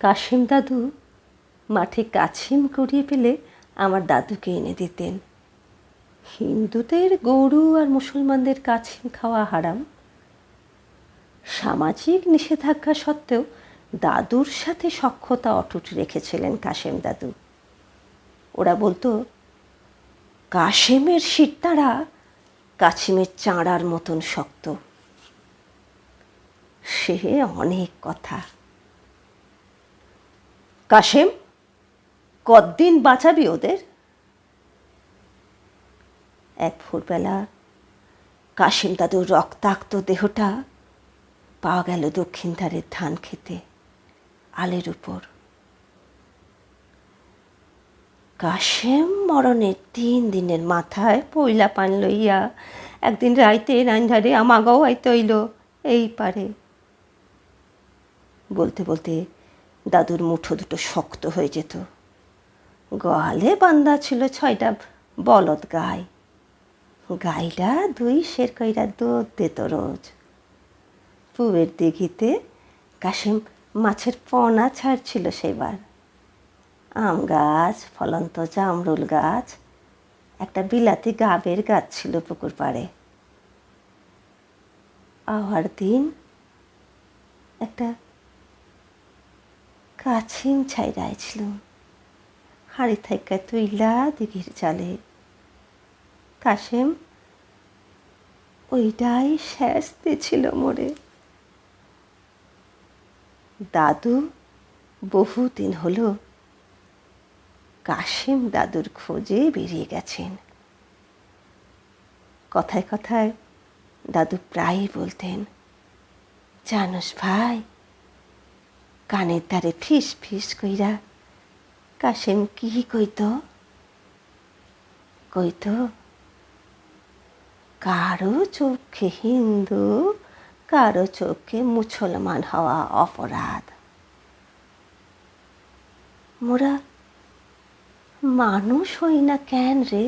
কাশিম দাদু মাঠে কাছিম করিয়ে পেলে আমার দাদুকে এনে দিতেন। হিন্দুদের গরু আর মুসলমানদের কাছিম খাওয়া হারাম। সামাজিক নিষেধাজ্ঞা সত্ত্বেও দাদুর সাথে সখ্যতা অটুট রেখেছিলেন কাশেম দাদু। ওরা বলতো, কাশেমের শিরতারা কাছিমের চাঁড়ার মতন শক্ত। সে অনেক কথা। কাশেম, কতদিন বাঁচাবি ওদের? এক ভোরবেলা কাশিম দাদুর রক্তাক্ত দেহটা পাওয়া গেল দক্ষিণ ধারের ধান খেতে আলের উপর। কাশেম মরণের তিন দিনের মাথায় পইলা পান লইয়া একদিন রাইতে রাইন্ধারে আমাগাও আইতে আইতইল এই পারে। বলতে বলতে দাদুর মুঠো দুটো শক্ত হয়ে যেত। গোয়ালে বান্দা ছিল ছয়টা বলদ গাই। গাইরা দুই শের কইরা দুধ দিত রোজ। পুবের দিঘিতে কাশিম মাছের পনা ছাড়ছিল সেবার আম গাছ, ফলন্ত জামরুল গাছ, একটা বিলাতি গাবের গাছ ছিল পুকুর পাড়ে। আবার দিন একটা কাছিম ছাইরাইছিল হাড়ি থাইকা তুইলা দিঘির চালে কাশেম ওইটাই শেষ ছিল মোরে। দাদু বহুদিন হলো কাশিম দাদুর খোঁজে বেরিয়ে গেছেন। কথায় কথায় দাদু প্রায়ই বলতেন, জানোস ভাই কানের ধারে ফিস ফিস কইরা, কাশেম কি কইত? কইত, কারও চোখে হিন্দু, কারও চোখে মুসলমান হওয়া অপরাধ। মোরা মানুষ হই না কেন রে?